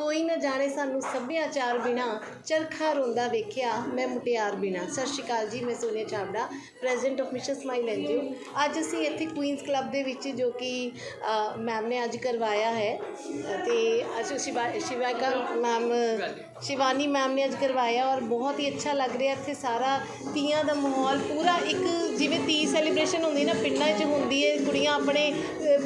ਕੋਈ ਨਾ ਜਾਣੇ ਸਾਨੂੰ ਸੱਭਿਆਚਾਰ ਬਿਨਾ ਚਰਖਾ ਰੋਂਦਾ ਵੇਖਿਆ, ਮੈਂ ਮੁਟਿਆਰ ਬਿਨਾ। ਸਤਿ ਸ਼੍ਰੀ ਅਕਾਲ ਜੀ, ਮੈਂ Sonia Chawra president of mission smile NGO ਅੱਜ ਅਸੀਂ ਇੱਥੇ ਕੁਈਨਸ ਕਲੱਬ ਦੇ ਵਿੱਚ ਜੋ ਕਿ ਮੈਮ ਨੇ ਅੱਜ ਕਰਵਾਇਆ ਹੈ, ਤੇ ਅੱਜ ਸ਼ਿਵਾ ਸ਼ਿਵਾਕਾ ਮੈਮ ਸ਼ਿਵਾਨੀ ਮੈਮ ਨੇ ਅੱਜ ਕਰਵਾਇਆ ਔਰ ਬਹੁਤ ਹੀ ਅੱਛਾ ਲੱਗ ਰਿਹਾ। ਇੱਥੇ ਸਾਰਾ ਤੀਆਂ ਦਾ ਮਾਹੌਲ ਪੂਰਾ ਇੱਕ ਜਿਵੇਂ ਤੀ ਸੈਲੀਬ੍ਰੇਸ਼ਨ ਹੁੰਦੀ ਨਾ, ਪਿੰਡਾਂ 'ਚ ਹੁੰਦੀ ਹੈ ਕੁੜੀਆਂ ਆਪਣੇ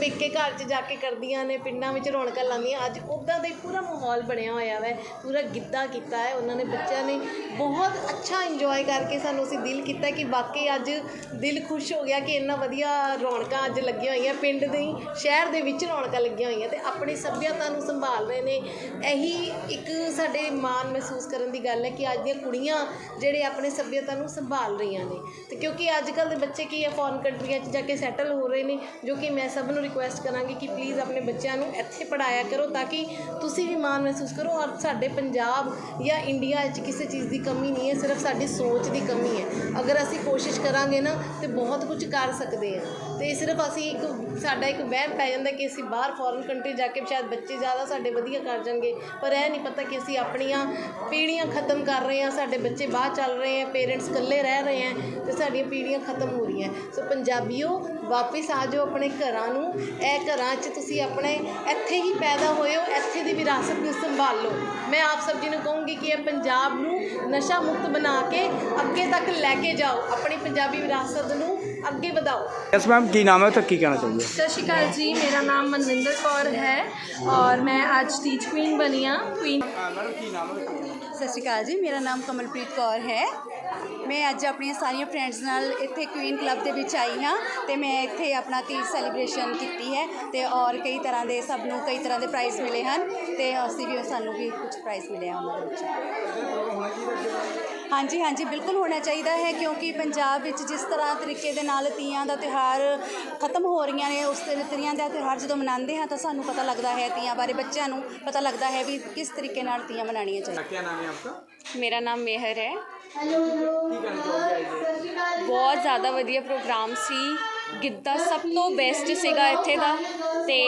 ਪੇਕੇ ਘਰ 'ਚ ਜਾ ਕੇ ਕਰਦੀਆਂ ਨੇ, ਪਿੰਡਾਂ ਵਿੱਚ ਰੌਣਕਾਂ ਲਾਉਂਦੀਆਂ। ਅੱਜ ਉੱਦਾਂ ਦਾ ਹੀ ਪੂਰਾ ਮਾਹੌਲ ਬਣਿਆ ਹੋਇਆ ਵੈ, ਪੂਰਾ ਗਿੱਧਾ ਕੀਤਾ ਹੈ, ਉਹਨਾਂ ਨੇ ਬੱਚਿਆਂ ਨੇ ਬਹੁਤ ਅੱਛਾ ਇੰਜੋਏ ਕਰਕੇ ਸਾਨੂੰ ਅਸੀਂ ਦਿਲ ਕੀਤਾ ਕਿ ਵਾਕਈ ਅੱਜ ਦਿਲ ਖੁਸ਼ ਹੋ ਗਿਆ ਕਿ ਇੰਨਾ ਵਧੀਆ ਰੌਣਕਾਂ ਅੱਜ ਲੱਗੀਆਂ ਹੋਈਆਂ, ਪਿੰਡ ਦੇ ਸ਼ਹਿਰ ਦੇ ਵਿੱਚ ਰੌਣਕਾਂ ਲੱਗੀਆਂ ਹੋਈਆਂ ਤੇ ਆਪਣੀ ਸੱਭਿਅਤਾ ਨੂੰ ਸੰਭਾਲ ਰਹੇ ਨੇ। ਇਹੀ ਇੱਕ ਸਾਡੇ ਮਾਣ ਮਹਿਸੂਸ ਕਰਨ ਦੀ ਗੱਲ ਹੈ ਕਿ ਅੱਜ ਦੀਆਂ ਕੁੜੀਆਂ ਜਿਹੜੇ ਆਪਣੇ ਸੱਭਿਅਤਾ ਨੂੰ ਸੰਭਾਲ ਰਹੀਆਂ ਨੇ। ਤੇ ਕਿਉਂਕਿ ਅੱਜ ਕੱਲ ਦੇ ਬੱਚੇ ਕੀ ਹੈ ਫੋਰਨ ਕੰਟਰੀਆਂ 'ਚ ਜਾ ਕੇ ਸੈਟਲ ਹੋ ਰਹੇ ਨੇ, ਜੋ ਕਿ ਮੈਂ ਸਭ ਨੂੰ ਰਿਕੁਐਸਟ ਕਰਾਂਗੀ ਕਿ ਪਲੀਜ਼ ਆਪਣੇ ਬੱਚਿਆਂ ਨੂੰ ਇੱਥੇ ਪੜਾਇਆ ਕਰੋ ਤਾਂ ਕਿ ਤੁਸੀਂ ਵੀ ਮਾਂ ਮਾਣ ਮਹਿਸੂਸ ਕਰੋ ਔਰ ਸਾਡੇ ਪੰਜਾਬ ਜਾਂ ਇੰਡੀਆ 'ਚ ਕਿਸੇ ਚੀਜ਼ ਦੀ ਕਮੀ ਨਹੀਂ ਹੈ, ਸਿਰਫ ਸਾਡੀ ਸੋਚ ਦੀ ਕਮੀ ਹੈ। ਅਗਰ ਅਸੀਂ ਕੋਸ਼ਿਸ਼ ਕਰਾਂਗੇ ਨਾ, ਤੇ ਬਹੁਤ ਕੁਝ ਕਰ ਸਕਦੇ ਹਾਂ। ਤੇ ਸਿਰਫ ਅਸੀਂ ਇੱਕ, ਸਾਡਾ ਇੱਕ ਵਹਿਮ ਪੈ ਜਾਂਦਾ ਕਿ ਅਸੀਂ ਬਾਹਰ ਫੋਰਨ ਕੰਟਰੀ ਜਾ ਕੇ ਸ਼ਾਇਦ ਬੱਚੇ ਜ਼ਿਆਦਾ ਸਾਡੇ ਵਧੀਆ ਕਰ ਜਾਣਗੇ। ਪਰ ਇਹ ਨਹੀਂ ਪਤਾ ਕਿ ਅਸੀਂ ਆਪਣੀਆਂ ਪੀੜ੍ਹੀਆਂ ਖਤਮ ਕਰ ਰਹੇ ਹਾਂ, ਸਾਡੇ ਬੱਚੇ ਬਾਹਰ ਚੱਲ ਰਹੇ ਹੈ ਪੇਰੈਂਟਸ ਇਕੱਲੇ ਰਹਿ ਰਹੇ ਹੈ, ਤੇ ਸਾਡੀਆਂ ਪੀੜ੍ਹੀਆਂ ਖਤਮ ਹੋ ਰਹੀਆਂ। ਸੋ ਪੰਜਾਬੀਓ ਵਾਪਿਸ ਆ ਜਾਓ ਆਪਣੇ ਘਰਾਂ ਨੂੰ। ਇਹ ਘਰਾਂ 'ਚ ਤੁਸੀਂ ਆਪਣੇ ਇੱਥੇ ਹੀ ਪੈਦਾ ਹੋਏ ਹੋ ਇੱਥੇ ਦੀ ਵਿਰਾਸਤ ਨੂੰ ਸੰਭਾਲੋ ਮੈਂ ਆਪ ਸਭ ਜੀ ਨੂੰ ਕਹੂੰਗੀ ਕਿ ਇਹ ਪੰਜਾਬ ਨੂੰ ਨਸ਼ਾ ਮੁਕਤ ਬਣਾ ਕੇ ਅੱਗੇ ਤੱਕ ਲੈ ਕੇ ਜਾਓ। ਆਪਣੀ ਪੰਜਾਬੀ ਵਿਰਾਸਤ ਨੂੰ ਅੱਗੇ ਵਧਾਓ। ਯਸ ਮੈਮ ਕੀ ਨਾਮ ਹੈ ਤਾਂ ਕੀ ਕਹਿਣਾ ਚਾਹੋਗੇ ਸਤਿ ਸ਼੍ਰੀ ਅਕਾਲ ਜੀ ਮੇਰਾ ਨਾਮ ਮਨਵਿੰਦਰ ਕੌਰ ਹੈ ਔਰ ਮੈਂ ਅੱਜ ਟੀਚ ਕੁਈਨ ਬਣੀ ਆ ਕੁਈਨ ਸਤਿ ਸ਼੍ਰੀ ਅਕਾਲ ਜੀ ਮੇਰਾ ਨਾਮ ਕਮਲਪ੍ਰੀਤ ਕੌਰ ਹੈ। ਮੈਂ ਅੱਜ ਆਪਣੀਆਂ ਸਾਰੀਆਂ ਫਰੈਂਡਸ ਨਾਲ ਇੱਥੇ ਕੁਈਨ ਕਲੱਬ ਦੇ ਵਿੱਚ ਆਈ ਹਾਂ ਤੇ ਮੈਂ ਇੱਥੇ ਆਪਣਾ ਤੀਜ ਸੈਲੀਬ੍ਰੇਸ਼ਨ ਕੀਤੀ ਹੈ ਤੇ ਔਰ ਕਈ ਤਰ੍ਹਾਂ ਦੇ ਸਭ ਨੂੰ ਕਈ ਤਰ੍ਹਾਂ ਦੇ ਪ੍ਰਾਈਜ਼ ਮਿਲੇ ਹਨ ਤੇ ਅਸੀਂ ਵੀ ਸਾਨੂੰ ਵੀ ਕੁਝ ਪ੍ਰਾਈਜ਼ ਮਿਲੇ ਆ ਉਹਨਾਂ ਦੇ ਵਿੱਚ। ਹਾਂਜੀ ਹਾਂਜੀ ਬਿਲਕੁਲ ਹੋਣਾ ਚਾਹੀਦਾ ਹੈ ਕਿਉਂਕਿ ਪੰਜਾਬ ਵਿੱਚ ਜਿਸ ਤਰ੍ਹਾਂ ਤਰੀਕੇ ਦੇ ਨਾਲ ਤੀਆਂ ਦਾ ਤਿਹਾਰ ਖਤਮ ਹੋ ਰਹੀਆਂ ਨੇ ਉਸ ਤੇ ਤੀਆਂ ਦਾ ਤਿਹਾਰ ਜਦੋਂ ਮਨਾਉਂਦੇ ਹਾਂ ਤਾਂ ਸਾਨੂੰ ਪਤਾ ਲੱਗਦਾ ਹੈ ਤੀਆਂ ਬਾਰੇ ਬੱਚਿਆਂ ਨੂੰ ਪਤਾ ਲੱਗਦਾ ਹੈ ਵੀ ਕਿਸ ਤਰੀਕੇ ਨਾਲ ਤੀਆਂ ਮਨਾਉਣੀਆਂ ਚਾਹੀਦੀਆਂ। ਕੀ ਨਾਮ ਹੈ ਆਪਕਾ? ਮੇਰਾ ਨਾਮ ਮੇਹਰ ਹੈ। ਬਹੁਤ ਜ਼ਿਆਦਾ ਵਧੀਆ ਪ੍ਰੋਗਰਾਮ ਸੀ। ਗਿੱਧਾ ਸਭ ਤੋਂ ਬੈਸਟ ਸੀਗਾ ਇੱਥੇ ਦਾ ਤੇ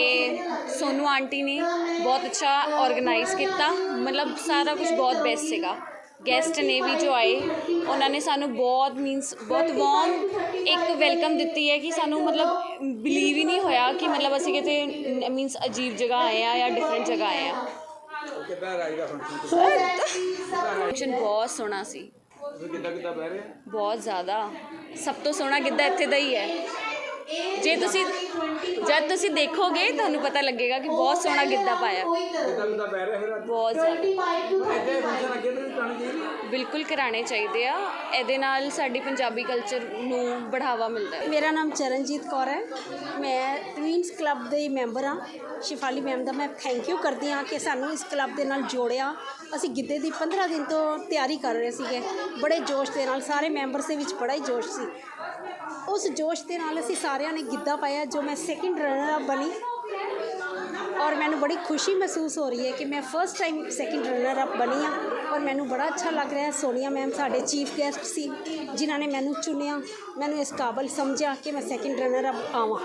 ਸੋਨੂ ਆਂਟੀ ਨੇ ਬਹੁਤ ਅੱਛਾ ਆਰਗੇਨਾਈਜ਼ ਕੀਤਾ। ਮਤਲਬ ਸਾਰਾ ਕੁਝ ਬਹੁਤ ਬੈਸਟ ਸੀਗਾ। ਗੈਸਟ ਨੇ ਵੀ ਜੋ ਆਏ ਉਹਨਾਂ ਨੇ ਸਾਨੂੰ ਬਹੁਤ ਮੀਨਸ ਬਹੁਤ ਵਾਰਮ ਇੱਕ ਵੈਲਕਮ ਦਿੱਤੀ ਹੈ ਕਿ ਸਾਨੂੰ ਮਤਲਬ ਬਿਲੀਵ ਹੀ ਨਹੀਂ ਹੋਇਆ ਕਿ ਮਤਲਬ ਅਸੀਂ ਕਿਤੇ ਮੀਨਸ ਅਜੀਬ ਜਗ੍ਹਾ ਆਏ ਆ ਜਾਂ ਡਿਫਰੈਂਟ ਜਗ੍ਹਾ ਆਏ ਆ। ਬਹੁਤ ਸੋਹਣਾ ਸੀ। ਬਹੁਤ ਜ਼ਿਆਦਾ। ਸਭ ਤੋਂ ਸੋਹਣਾ ਗਿੱਧਾ ਇੱਥੇ ਦਾ ਹੀ ਹੈ। ਜੇ ਤੁਸੀਂ ਜਦ ਤੁਸੀਂ ਦੇਖੋਗੇ ਤੁਹਾਨੂੰ ਪਤਾ ਲੱਗੇਗਾ ਕਿ ਬਹੁਤ ਸੋਹਣਾ ਗਿੱਧਾ ਪਾਇਆ। ਬਹੁਤ ਬਿਲਕੁਲ ਕਰਾਣੇ ਚਾਹੀਦੇ ਆ। ਇਹਦੇ ਨਾਲ ਸਾਡੀ ਪੰਜਾਬੀ ਕਲਚਰ ਨੂੰ ਬੜਾਵਾ ਮਿਲਦਾ ਹੈ। ਮੇਰਾ ਨਾਮ ਚਰਨਜੀਤ ਕੌਰ ਹੈ। ਮੈਂ ਟਵਿਨਸ ਕਲੱਬ ਦੇ ਮੈਂਬਰ ਹਾਂ। ਸ਼ਿਫਾਲੀ ਮੈਮ ਦਾ ਮੈਂ ਥੈਂਕ ਯੂ ਕਰਦੀ ਹਾਂ ਕਿ ਸਾਨੂੰ ਇਸ ਕਲੱਬ ਦੇ ਨਾਲ ਜੋੜਿਆ। ਅਸੀਂ ਗਿੱਧੇ ਦੀ 15 ਦਿਨ ਤੋਂ ਤਿਆਰੀ ਕਰ ਰਹੇ ਸੀਗੇ। ਬੜੇ ਜੋਸ਼ ਦੇ ਨਾਲ ਸਾਰੇ ਮੈਂਬਰਸ ਦੇ ਵਿੱਚ ਬੜਾ ਹੀ ਜੋਸ਼ ਸੀ। ਉਸ ਜੋਸ਼ ਦੇ ਨਾਲ ਅਸੀਂ ਸਾਰਿਆਂ ਨੇ ਗਿੱਧਾ ਪਾਇਆ, ਜੋ ਮੈਂ ਸੈਕਿੰਡ ਰਨਰ ਅਪ ਬਣੀ। ਔਰ ਮੈਨੂੰ ਬੜੀ ਖੁਸ਼ੀ ਮਹਿਸੂਸ ਹੋ ਰਹੀ ਹੈ ਕਿ ਮੈਂ first time second runner up ਬਣੀ ਆ ਔਰ ਮੈਨੂੰ ਬੜਾ ਅੱਛਾ ਲੱਗ ਰਿਹਾ ਸੋਨੀਆ ਮੈਮ ਸਾਡੇ ਚੀਫ ਗੈਸਟ ਸੀ, ਜਿਨ੍ਹਾਂ ਨੇ ਮੈਨੂੰ ਚੁਣਿਆ, ਮੈਨੂੰ ਇਸ ਕਾਬਲ ਸਮਝਿਆ ਕਿ ਮੈਂ ਸੈਕਿੰਡ ਰਨਰ ਅਪ ਆਵਾਂ।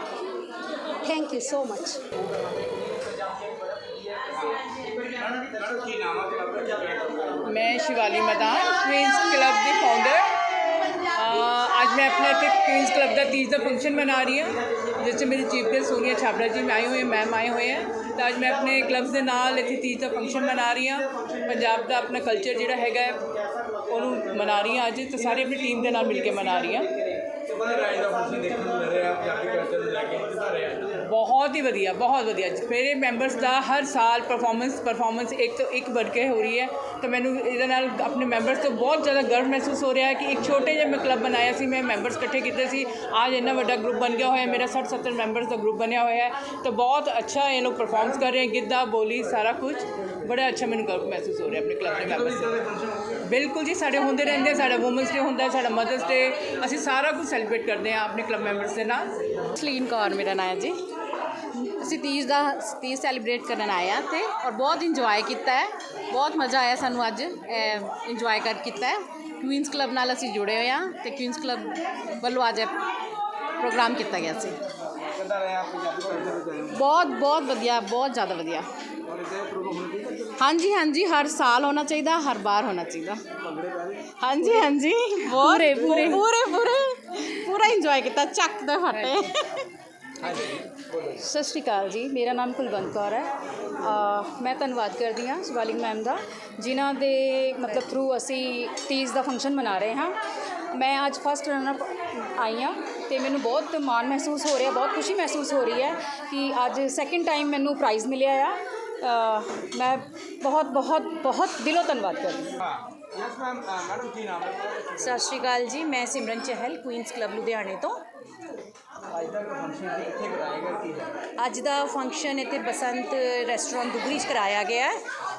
ਥੈਂਕ ਯੂ ਸੋ ਮੱਚ ਮੈਂ ਸ਼ਿਵਾਲੀ ਮਦਾਨ ਕਲੱਬ ਦੀ ਫਾਊਂਡਰ ਅੱਜ ਮੈਂ ਆਪਣੇ ਇੱਥੇ ਕੁਈਨਸ ਕਲੱਬ ਦਾ ਤੀਜ ਦਾ ਫੰਕਸ਼ਨ ਮਨਾ ਰਹੀ ਹਾਂ ਜਿਸ 'ਚ ਮੇਰੀ ਚੀਫ ਗੈਸਟ ਸੋਨੀਆ ਛਾਬੜਾ ਜੀ ਆਏ ਹੋਏ ਮੈਮ ਆਏ ਹੋਏ ਹੈ ਤਾਂ ਅੱਜ ਮੈਂ ਆਪਣੇ ਕਲੱਬਸ ਦੇ ਨਾਲ ਇੱਥੇ ਤੀਜ ਦਾ ਫੰਕਸ਼ਨ ਮਨਾ ਰਹੀ ਹਾਂ ਪੰਜਾਬ ਦਾ ਆਪਣਾ ਕਲਚਰ ਜਿਹੜਾ ਹੈਗਾ ਉਹਨੂੰ ਮਨਾ ਰਹੀ ਹਾਂ ਅੱਜ ਤੇ ਸਾਰੀ ਆਪਣੀ ਟੀਮ ਦੇ ਨਾਲ ਮਿਲ ਕੇ ਮਨਾ ਰਹੀ ਹਾਂ ਬਹੁਤ ਹੀ ਵਧੀਆ ਬਹੁਤ ਵਧੀਆ। ਮੇਰੇ ਮੈਂਬਰਸ ਦਾ ਹਰ ਸਾਲ ਪਰਫਾਰਮੈਂਸ ਪਰਫਾਰਮੈਂਸ ਇੱਕ ਤੋਂ ਇੱਕ ਵੱਧ ਕੇ ਹੋ ਰਹੀ ਹੈ। ਤਾਂ ਮੈਨੂੰ ਇਹਦੇ ਨਾਲ ਆਪਣੇ ਮੈਂਬਰਸ ਤੋਂ ਬਹੁਤ ਜ਼ਿਆਦਾ ਗਰਵ ਮਹਿਸੂਸ ਹੋ ਰਿਹਾ ਹੈ ਕਿ ਇੱਕ ਛੋਟੇ ਜਿਹੇ ਮੈਂ ਕਲੱਬ ਬਣਾਇਆ ਸੀ ਮੈਂ ਮੈਂਬਰਸ ਇਕੱਠੇ ਕੀਤੇ ਸੀ। ਅੱਜ ਇੰਨਾ ਵੱਡਾ ਗਰੁੱਪ ਬਣ ਗਿਆ ਹੋਇਆ ਮੇਰਾ 60 70 ਮੈਂਬਰਸ ਦਾ ਗਰੁੱਪ ਬਣਿਆ ਹੋਇਆ ਹੈ। ਤਾਂ ਬਹੁਤ ਅੱਛਾ ਇਹ ਲੋਕ ਪਰਫਾਰਮਸ ਕਰ ਰਹੇ ਗਿੱਧਾ ਬੋਲੀ ਸਾਰਾ ਕੁਝ ਬੜਾ ਅੱਛਾ ਮੈਨੂੰ ਗਰਵ ਮਹਿਸੂਸ ਹੋ ਰਿਹਾ ਆਪਣੇ ਕਲੱਬ ਦੇ ਮੈਂਬਰਸ ਬਿਲਕੁਲ ਜੀ ਸਾਡੇ ਹੁੰਦੇ ਰਹਿੰਦੇ ਆ, ਸਾਡਾ ਵੂਮਨਸ ਡੇ ਹੁੰਦਾ ਸਾਡਾ ਮਦਰਸ ਡੇ ਅਸੀਂ ਸਾਰਾ ਕੁਝ ਸੈਲੀਬ੍ਰੇਟ ਕਰਦੇ ਹਾਂ ਆਪਣੇ ਕਲੱਬ ਮੈਂਬਰਸ ਦੇ ਨਾਲ। ਸਲੀਨ ਕੌਰ ਮੇਰਾ ਨਾਮ ਹੈ ਜੀ। ਅਸੀਂ ਤੀਜ ਦਾ ਤੀਜ ਸੈਲੀਬ੍ਰੇਟ ਕਰਨ ਆਏ ਹਾਂ ਤੇ ਔਰ ਬਹੁਤ ਇੰਜੋਏ ਕੀਤਾ ਹੈ। ਬਹੁਤ ਮਜ਼ਾ ਆਇਆ ਸਾਨੂੰ ਅੱਜ ਇੰਜੋਏ ਕਰ ਕੀਤਾ ਹੈ। ਕੁਈਨਸ ਕਲੱਬ ਨਾਲ ਅਸੀਂ ਜੁੜੇ ਹੋਏ ਹਾਂ ਤੇ ਕੁਈਨਸ ਕਲੱਬ ਵੱਲੋਂ ਅੱਜ ਪ੍ਰੋਗਰਾਮ ਕੀਤਾ ਗਿਆ ਸੀ? ਬਹੁਤ ਬਹੁਤ ਵਧੀਆ ਬਹੁਤ ਜ਼ਿਆਦਾ ਵਧੀਆ। ਹਾਂਜੀ ਹਾਂਜੀ ਹਰ ਸਾਲ ਹੋਣਾ ਚਾਹੀਦਾ ਹਰ ਬਾਰ ਹੋਣਾ ਚਾਹੀਦਾ। ਹਾਂਜੀ ਹਾਂਜੀ ਪੂਰੇ ਪੂਰੇ। ਪੂਰੇ ਪੂਰੇ। ਪੂਰਾ ਇੰਜੋਏ ਕੀਤਾ ਚੱਕ ਦੇ ਫੱਟੇ। ਸਤਿ ਸ਼੍ਰੀ ਅਕਾਲ ਜੀ ਮੇਰਾ ਨਾਮ ਕੁਲਵੰਤ ਕੌਰ ਹੈ। ਮੈਂ ਧੰਨਵਾਦ ਕਰਦੀ ਹਾਂ ਸ਼ਿਵਾਲਿਕ ਮੈਮ ਦਾ ਜਿਨ੍ਹਾਂ ਦੇ ਮਤਲਬ ਥਰੂ ਅਸੀਂ ਤੀਜ ਦਾ ਫੰਕਸ਼ਨ ਮਨਾ ਰਹੇ ਹਾਂ। ਮੈਂ ਅੱਜ ਫਸਟ ਰਨਰ ਆਈ ਹਾਂ ਤੇ ਮੈਨੂੰ ਬਹੁਤ ਮਾਣ ਮਹਿਸੂਸ ਹੋ ਰਿਹਾ ਬਹੁਤ ਖੁਸ਼ੀ ਮਹਿਸੂਸ ਹੋ ਰਹੀ ਹੈ ਕਿ ਅੱਜ ਸੈਕਿੰਡ ਟਾਈਮ ਮੈਨੂੰ ਪ੍ਰਾਈਜ਼ ਮਿਲਿਆ ਆ। ਮੈਂ ਬਹੁਤ ਬਹੁਤ ਬਹੁਤ ਦਿਲੋਂ ਧੰਨਵਾਦ ਕਰਦੀ ਹਾਂ। ਯੈਸ ਮੈਮ ਮੈਡਮ ਕੀ ਨਾਮ ਹੈ? ਸਤਿ ਸ਼੍ਰੀ ਅਕਾਲ ਜੀ ਮੈਂ ਸਿਮਰਨ ਚਹਿਲ ਕੁਈਨਸ ਕਲੱਬ ਲੁਧਿਆਣੇ ਤੋਂ। ਅੱਜ ਦਾ ਫੰਕਸ਼ਨ ਸੀ ਕਿੱਥੇ ਕਰਾਏਗਾ ਕੀ ਹੈ? ਅੱਜ ਦਾ ਫੰਕਸ਼ਨ ਇੱਥੇ ਬਸੰਤ ਰੈਸਟੋਰੈਂਟ ਦੁਗਰੀ 'ਚ ਕਰਾਇਆ ਗਿਆ ਹੈ।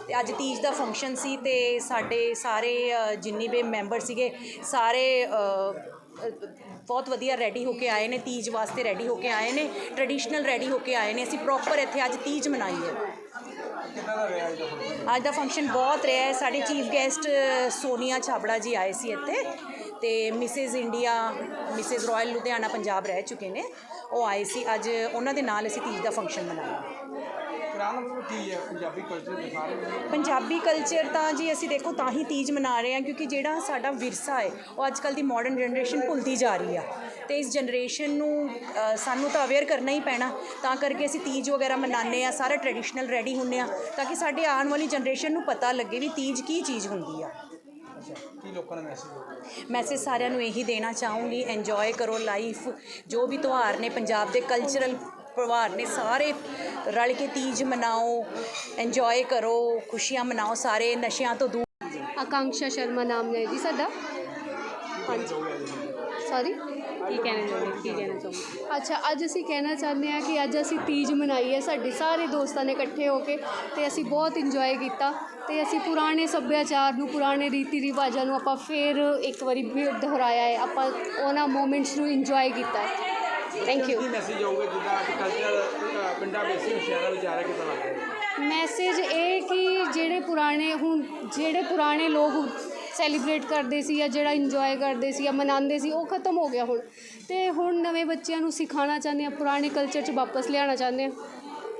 ਤੇ ਅੱਜ ਤੀਜ ਦਾ ਫੰਕਸ਼ਨ ਸੀ ਤੇ ਸਾਡੇ ਸਾਰੇ ਜਿੰਨੇ ਵੀ ਮੈਂਬਰ ਸੀਗੇ ਸਾਰੇ ਬਹੁਤ ਵਧੀਆ ਰੈਡੀ ਹੋ ਕੇ ਆਏ ਨੇ ਤੀਜ ਵਾਸਤੇ ਰੈਡੀ ਹੋ ਕੇ ਆਏ ਨੇ ਟ੍ਰੈਡੀਸ਼ਨਲ ਰੈਡੀ ਹੋ ਕੇ ਆਏ ਨੇ ਅਸੀਂ ਪ੍ਰੋਪਰ ਇੱਥੇ ਅੱਜ ਤੀਜ ਮਨਾਈ ਹੈ। ਕਿੱਦਾਂ ਦਾ ਰਿਹਾ ਅੱਜ ਦਾ ਫੰਕਸ਼ਨ ਅੱਜ ਦਾ ਫੰਕਸ਼ਨ ਬਹੁਤ ਰਿਹਾ ਹੈ। ਸਾਡੇ ਚੀਫ ਗੈਸਟ ਸੋਨੀਆ ਛਾਬੜਾ ਜੀ ਆਏ ਸੀ ਇੱਥੇ ਤੇ Mrs India, Mrs royal Ludhiana, Punjab ਰਹਿ ਚੁੱਕੇ ਨੇ। ਉਹ ਆਏ ਸੀ। ਅੱਜ ਉਹਨਾਂ ਦੇ ਨਾਲ ਅਸੀਂ ਤੀਜ ਦਾ ਫੰਕਸ਼ਨ ਮਨਾਇਆ। ਕੀ ਹੈ ਪੰਜਾਬੀ ਕਲਚਰ ਪੰਜਾਬੀ ਤਾਂ ਜੀ ਅਸੀਂ ਦੇਖੋ ਤਾਂ ਹੀ ਤੀਜ ਮਨਾ ਰਹੇ ਹਾਂ ਕਿਉਂਕਿ ਜਿਹੜਾ ਸਾਡਾ ਵਿਰਸਾ ਹੈ ਉਹ ਅੱਜ ਕੱਲ ਦੀ ਮਾਡਰਨ ਜਨਰੇਸ਼ਨ ਭੁੱਲਦੀ ਜਾ ਰਹੀ ਆ। ਤੇ ਇਸ ਜਨਰੇਸ਼ਨ ਨੂੰ ਅ, ਸਾਨੂੰ ਤਾਂ ਅਵੇਅਰ ਕਰਨਾ ਹੀ ਪੈਣਾ। ਤਾਂ ਕਰਕੇ ਅਸੀਂ ਤੀਜ ਵਗੈਰਾ ਮਨਾਉਂਦੇ ਆ ਸਾਰਾ ਟ੍ਰੈਡੀਸ਼ਨਲ ਰੈਡੀ ਹੁੰਨੇ ਆ ਤਾਂ ਕਿ ਸਾਡੇ ਆਉਣ ਵਾਲੀ ਜਨਰੇਸ਼ਨ ਨੂੰ ਪਤਾ ਲੱਗੇ ਵੀ ਤੀਜ ਕੀ ਚੀਜ਼ ਹੁੰਦੀ ਆ। ਕੀ ਲੋਕਾਂ ਦਾ ਮੈਸੇਜ ਮੈਸੇਜ ਸਾਰਿਆਂ ਨੂੰ ਇਹੀ ਦੇਣਾ ਚਾਹੂੰਗੀ ਇੰਜੋਏ ਕਰੋ ਲਾਈਫ ਜੋ ਵੀ ਤਿਉਹਾਰ ਨੇ ਪੰਜਾਬ ਦੇ ਕਲਚਰਲ ਤਿਉਹਾਰ ਨੇ ਸਾਰੇ ਰਲ ਕੇ ਤੀਜ ਮਨਾਓ ਇੰਜੋਏ ਕਰੋ ਖੁਸ਼ੀਆਂ ਮਨਾਓ ਸਾਰੇ ਨਸ਼ਿਆਂ ਤੋਂ ਦੂਰ ਆਕਾਂक्षा ਸ਼ਰਮਾ ਨਾਮ ਹੈ ਜੀ ਸਾਡਾ। ਹਾਂਜੀ। ਸੌਰੀ ਕੀ ਕਹਿਣਾ ਚਾਹੁੰਦੇ ਕੀ ਕਹਿਣਾ ਚਾਹੁੰਦੇ ਅੱਛਾ ਅੱਜ ਅਸੀਂ ਕਹਿਣਾ ਚਾਹੁੰਦੇ ਹਾਂ ਕਿ ਅੱਜ ਅਸੀਂ ਤੀਜ ਮਨਾਈ ਹੈ ਸਾਡੇ ਸਾਰੇ ਦੋਸਤਾਂ ਨੇ ਇਕੱਠੇ ਹੋ ਕੇ ਤੇ ਅਸੀਂ ਬਹੁਤ ਇੰਜੋਏ ਕੀਤਾ ਤੇ ਅਸੀਂ ਪੁਰਾਣੇ ਸੱਭਿਆਚਾਰ ਨੂੰ ਪੁਰਾਣੇ ਰੀਤੀ ਰਿਵਾਜਾਂ ਨੂੰ ਆਪਾਂ ਫੇਰ ਇੱਕ ਵਾਰੀ ਫਿਰ ਦੁਹਰਾਇਆ ਹੈ। ਆਪਾਂ ਉਹਨਾਂ ਮੂਮੈਂਟਸ ਨੂੰ ਇੰਜੋਏ ਕੀਤਾ ਹੈ। ਥੈਂਕ ਯੂ ਕੀ ਮੈਸੇਜ ਹੋਊਗਾ ਜਿੱਦਾਂ ਅੱਜ ਕਲਚਰ ਪਿੰਡਾਂ ਵਿੱਚ ਸ਼ਹਿਰਾਂ ਵਿੱਚ ਆ ਰਿਹਾ ਕਿੱਦਾਂ ਲੱਗ ਰਿਹਾ ਮੈਸੇਜ ਇਹ ਕਿ ਜਿਹੜੇ ਪੁਰਾਣੇ ਹੁਣ ਜਿਹੜੇ ਪੁਰਾਣੇ ਲੋਕ ਸੈਲੀਬ੍ਰੇਟ ਕਰਦੇ ਸੀ ਜਾਂ ਜਿਹੜਾ ਇੰਜੋਏ ਕਰਦੇ ਸੀ ਜਾਂ ਮਨਾਉਂਦੇ ਸੀ ਉਹ ਖਤਮ ਹੋ ਗਿਆ ਹੁਣ। ਤੇ ਹੁਣ ਨਵੇਂ ਬੱਚਿਆਂ ਨੂੰ ਸਿਖਾਉਣਾ ਚਾਹੁੰਦੇ ਆ ਪੁਰਾਣੇ ਕਲਚਰ 'ਚ ਵਾਪਸ ਲਿਆਉਣਾ ਚਾਹੁੰਦੇ ਆ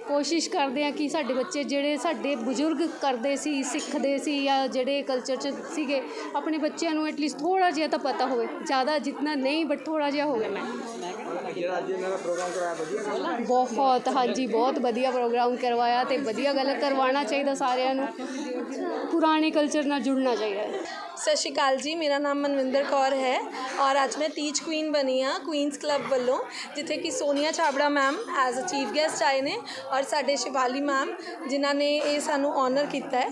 ਕੋਸ਼ਿਸ਼ ਕਰਦੇ ਆ ਕਿ ਸਾਡੇ ਬੱਚੇ ਜਿਹੜੇ ਸਾਡੇ ਬਜ਼ੁਰਗ ਕਰਦੇ ਸੀ ਸਿੱਖਦੇ ਸੀ ਜਾਂ ਜਿਹੜੇ ਕਲਚਰ 'ਚ ਸੀਗੇ ਆਪਣੇ ਬੱਚਿਆਂ ਨੂੰ ਐਟਲੀਸਟ ਥੋੜਾ ਜਿਹਾ ਤਾਂ ਪਤਾ ਹੋਵੇ। ਜ਼ਿਆਦਾ ਜਿੰਨਾ ਨਹੀਂ ਬਟ ਥੋੜਾ ਜਿਹਾ ਹੋਵੇ ਮੈਂ ਜਿਹੜਾ ਅੱਜ ਇਹਨਾਂ ਦਾ ਪ੍ਰੋਗਰਾਮ ਕਰਾਇਆ ਵਧੀਆ ਗੱਲ ਹੈ। ਬਹੁਤ ਹਾਂਜੀ ਬਹੁਤ ਵਧੀਆ ਪ੍ਰੋਗਰਾਮ ਕਰਵਾਇਆ ਤੇ ਵਧੀਆ ਗੱਲ ਕਰਵਾਉਣਾ ਚਾਹੀਦਾ ਸਾਰਿਆਂ ਨੂੰ। ਪੁਰਾਣੇ ਕਲਚਰ ਨਾਲ ਜੁੜਨਾ ਚਾਹੀਦਾ ਹੈ। ਸਤਿ ਸ਼੍ਰੀ ਅਕਾਲ ਜੀ ਮੇਰਾ ਨਾਮ ਮਨਵਿੰਦਰ ਕੌਰ ਹੈ ਔਰ ਅੱਜ ਮੈਂ ਤੀਜ ਕੁਈਨ ਬਣੀ ਹਾਂ ਕੁਈਨਸ ਕਲੱਬ ਵੱਲੋਂ ਜਿੱਥੇ ਕਿ Sonia Chhabra ma'am as a chief guest ਆਏ ਨੇ ਔਰ ਸਾਡੇ ਸ਼ਿਵਾਲੀ ਮੈਮ ਜਿਨ੍ਹਾਂ ਨੇ ਇਹ ਸਾਨੂੰ ਆਨਰ ਕੀਤਾ ਹੈ।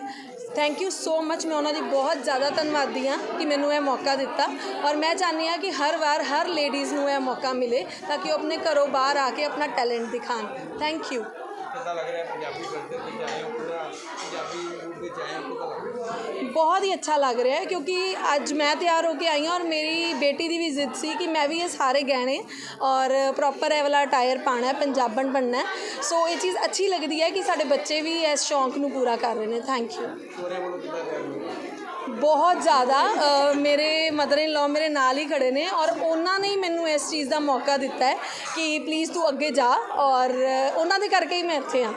ਥੈਂਕ ਯੂ ਸੋ ਮੱਚ ਮੈਂ ਉਹਨਾਂ ਦੀ ਬਹੁਤ ਜ਼ਿਆਦਾ ਧੰਨਵਾਦੀ ਹਾਂ ਕਿ ਮੈਨੂੰ ਇਹ ਮੌਕਾ ਦਿੱਤਾ ਔਰ ਮੈਂ ਚਾਹੁੰਦੀ ਹਾਂ ਕਿ ਹਰ ਵਾਰ ਹਰ ਲੇਡੀਜ਼ ਨੂੰ ਇਹ ਮੌਕਾ ਮਿਲੇ ਤਾਂ ਕਿ ਉਹ ਆਪਣੇ ਘਰੋਂ ਬਾਹਰ ਆ ਕੇ ਆਪਣਾ ਟੈਲੈਂਟ ਦਿਖਾਣ ਥੈਂਕ ਯੂ ਕਿੱਦਾਂ ਲੱਗ ਰਿਹਾ ਪੰਜਾਬੀ ਕਲਚਰ ਵਿੱਚ ਆਏ ਹੋ ਪੂਰਾ ਪੰਜਾਬੀ ਰੂਪ ਵਿੱਚ ਆਏ ਹੋ ਕਿੱਦਾਂ ਲੱਗ ਰਿਹਾ। ਬਹੁਤ ਹੀ ਅੱਛਾ ਲੱਗ ਰਿਹਾ ਹੈ ਕਿਉਂਕਿ ਅੱਜ ਮੈਂ ਤਿਆਰ ਹੋ ਕੇ ਆਈ ਹਾਂ ਔਰ ਮੇਰੀ ਬੇਟੀ ਦੀ ਵੀ ਜ਼ਿੱਦ ਸੀ ਕਿ ਮੈਂ ਵੀ ਇਹ ਸਾਰੇ ਗਹਿਣੇ ਔਰ ਪ੍ਰੋਪਰ ਇਹ ਵਾਲਾ ਅਟਾਇਰ ਪਾਣਾ ਹੈ ਪੰਜਾਬਣ ਬਣਨਾ ਹੈ। ਸੋ ਇਹ ਚੀਜ਼ ਅੱਛੀ ਲੱਗਦੀ ਹੈ ਕਿ ਸਾਡੇ ਬੱਚੇ ਵੀ ਇਸ ਸ਼ੌਂਕ ਨੂੰ ਪੂਰਾ ਕਰ ਰਹੇ ਨੇ। ਥੈਂਕ ਯੂ ਸੋਰੇ ਵੱਲੋਂ ਕਿੱਦਾਂ ਤਿਆਰੀ ਹੋਈ ਬਹੁਤ ਜ਼ਿਆਦਾ ਮੇਰੇ ਮਦਰ ਇਨ ਲਾ ਮੇਰੇ ਨਾਲ ਹੀ ਖੜੇ ਨੇ ਔਰ ਉਹਨਾਂ ਨੇ ਹੀ ਮੈਨੂੰ ਇਸ ਚੀਜ਼ ਦਾ ਮੌਕਾ ਦਿੱਤਾ ਹੈ ਕਿ ਪਲੀਜ਼ ਤੂੰ ਅੱਗੇ ਜਾ ਔਰ ਉਹਨਾਂ ਦੇ ਕਰਕੇ ਹੀ ਮੈਂ ਇੱਥੇ ਹਾਂ।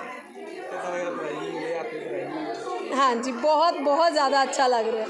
ਹਾਂਜੀ ਬਹੁਤ ਬਹੁਤ ਜ਼ਿਆਦਾ ਅੱਛਾ ਲੱਗ ਰਿਹਾ